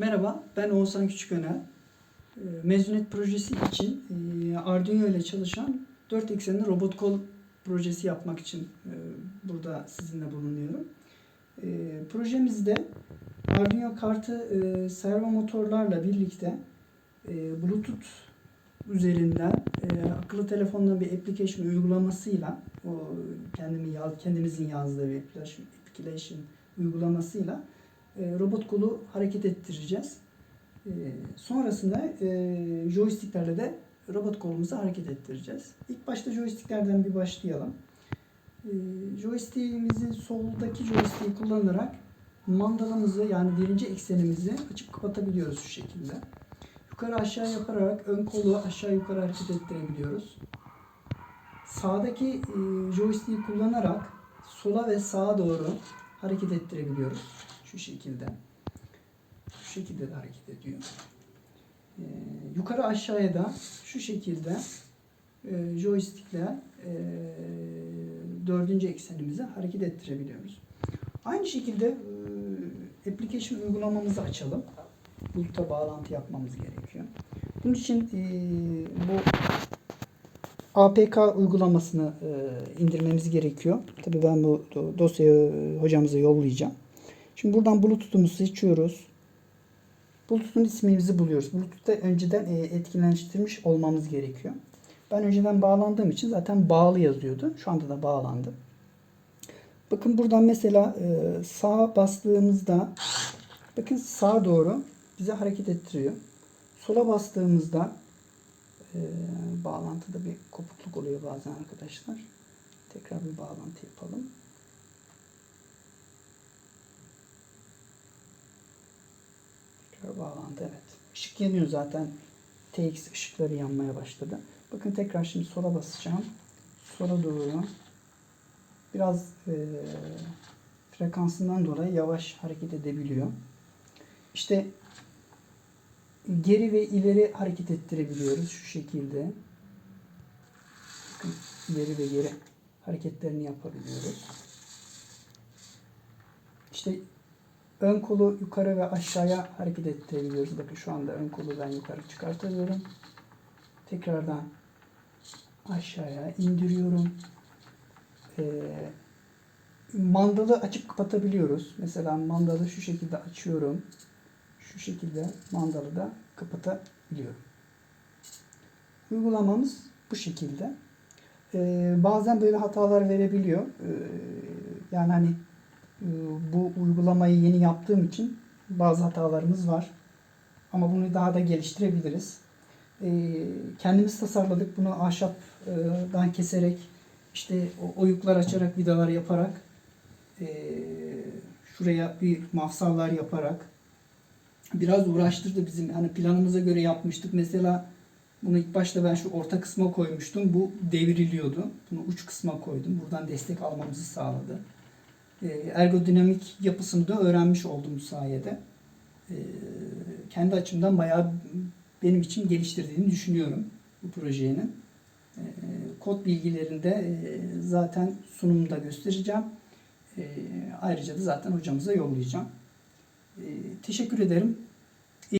Merhaba, ben Oğuzhan Küçüköner. Ee, Mezuniyet projesi için e, Arduino ile çalışan 4 eksenli robot kol projesi yapmak için e, burada sizinle bulunuyorum. E, Projemizde Arduino kartı e, servo motorlarla birlikte Bluetooth üzerinden akıllı telefonla bir application uygulamasıyla o kendimi kendimizin yazdığı bir application, uygulamasıyla robot kolu hareket ettireceğiz. E, sonrasında e, joysticklerle de robot kolumuzu hareket ettireceğiz. İlk başta joysticklerden bir başlayalım. E, joystick'imizi soldaki joystick'i kullanarak mandalamızı yani birinci eksenimizi açıp kapatabiliyoruz şu şekilde. Yukarı aşağı yaparak ön kolu aşağı yukarı hareket ettirebiliyoruz. Sağdaki e, joystick'i kullanarak sola ve sağa doğru hareket ettirebiliyoruz. Şu şekilde. Şu şekilde de hareket ediyor. Ee, yukarı aşağıya da şu şekilde e, joystickle e, dördüncü eksenimizi hareket ettirebiliyoruz. Aynı şekilde e, application uygulamamızı açalım. Bulut'a bağlantı yapmamız gerekiyor. Bunun için e, bu APK uygulamasını e, indirmemiz gerekiyor. Tabii ben bu do- dosyayı hocamıza yollayacağım. Şimdi buradan Bluetooth'umuzu seçiyoruz. Bluetooth'un ismimizi buluyoruz. Bluetooth'ta önceden e, etkileştirmiş olmamız gerekiyor. Ben önceden bağlandığım için zaten bağlı yazıyordu. Şu anda da bağlandı. Bakın buradan mesela e, sağa bastığımızda bakın sağa doğru bize hareket ettiriyor. Sola bastığımızda e, bağlantıda bir kopukluk oluyor bazen arkadaşlar. Tekrar bir bağlantı yapalım. Tekrar bağlandı evet. Işık yanıyor zaten. TX ışıkları yanmaya başladı. Bakın tekrar şimdi sola basacağım. Sola doğru. Biraz e, frekansından dolayı yavaş hareket edebiliyor. İşte geri ve ileri hareket ettirebiliyoruz şu şekilde. Bakın ileri ve geri hareketlerini yapabiliyoruz. İşte ön kolu yukarı ve aşağıya hareket ettirebiliyoruz. Bakın şu anda ön kolu ben yukarı çıkartıyorum. Tekrardan aşağıya indiriyorum. Ee, mandalı açıp kapatabiliyoruz. Mesela mandalı şu şekilde açıyorum. Şu şekilde mandalı da kapatabiliyorum. Uygulamamız bu şekilde. Ee, bazen böyle hatalar verebiliyor. Ee, yani hani bu uygulamayı yeni yaptığım için bazı hatalarımız var. Ama bunu daha da geliştirebiliriz. Ee, kendimiz tasarladık. Bunu ahşaptan keserek işte oyuklar açarak vidalar yaparak e, şuraya bir mafsallar yaparak biraz uğraştırdı bizim. Hani planımıza göre yapmıştık. Mesela bunu ilk başta ben şu orta kısma koymuştum. Bu devriliyordu. Bunu uç kısma koydum. Buradan destek almamızı sağladı. E, ergodinamik yapısını da öğrenmiş oldum bu sayede. E, kendi açımdan bayağı benim için geliştirdiğini düşünüyorum bu projenin. E, kod bilgilerinde zaten sunumda göstereceğim. Ayrıca da zaten hocamıza yollayacağım. Teşekkür ederim.